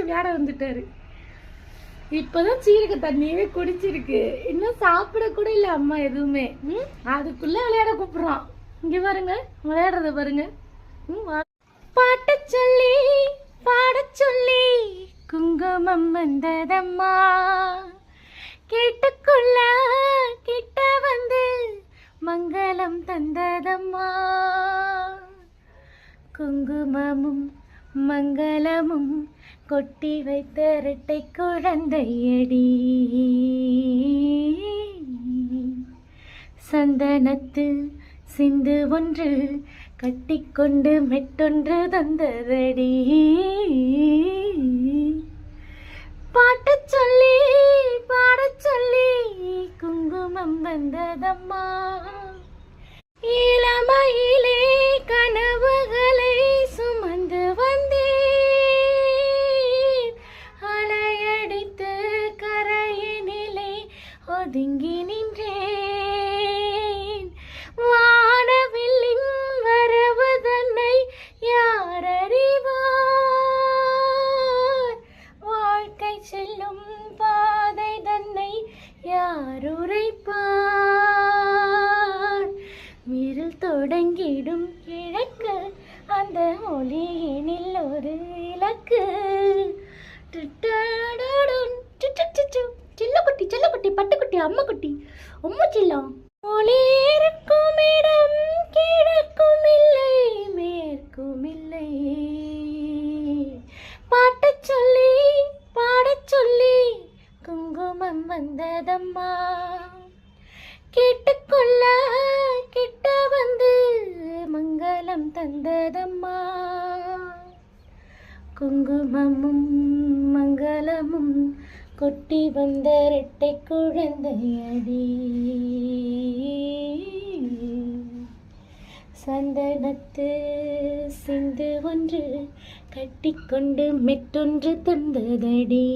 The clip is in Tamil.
விளையாட வந்துட்டாரு. இப்பதான் சீரக தண்ணியவே குடிச்சிருக்கு. இன்னும் சாப்பிட கூட இல்ல அம்மா எதுவுமே. ம்? அதுக்குள்ள விளையாட கூப்பிடுறான். இங்க பாருங்க விளையாடுறத பாருங்க. ம், வா- சொல்லி பாட சொல்லி குங்குமம் வந்ததம்மா. கேட்டுக்குள்ள கிட்ட வந்து மங்களம் தந்ததம்மா. குங்குமமும் மங்களமும் கொட்டி வைத்த இரட்டை குழந்தையடி. சந்தனத்து சிந்து ஒன்று கட்டிக்கொண்டு மெட்டொன்று தந்ததடி. பாட்டு சொல்லி பாடச் சொல்லி குங்குமம் வந்ததம்மா. இளமையிலே கனவு ஒதுங்கி நின்றேன். வானவில்லின் வரவு தன்னை யார் அறிவார்? வாழ்க்கை செல்லும் பாதை தன்னை யார் உரைப்பார்? விரல் தொடங்கிடும் கிழக்கு அந்த ஒளியினில் ஒரு இலக்கு. அம்மா குட்டி அம்மா செல்லம். ஒளி இருக்கும் இடம் கிழக்கும் இல்லை மேற்கும் இல்லை. பாட்ட சொல்லி பாடச் சொல்லி குங்குமம் வந்ததம்மா. கேட்டுக்கொள்ள கிட்ட வந்து மங்களம் தந்ததம்மா. குங்குமமும் மங்களமும் கொட்டி வந்த ரெட்டை குழந்தையடி சந்தனத்து சிந்து ஒன்று கட்டிக்கொண்டு மெட்டொன்று தந்ததடி.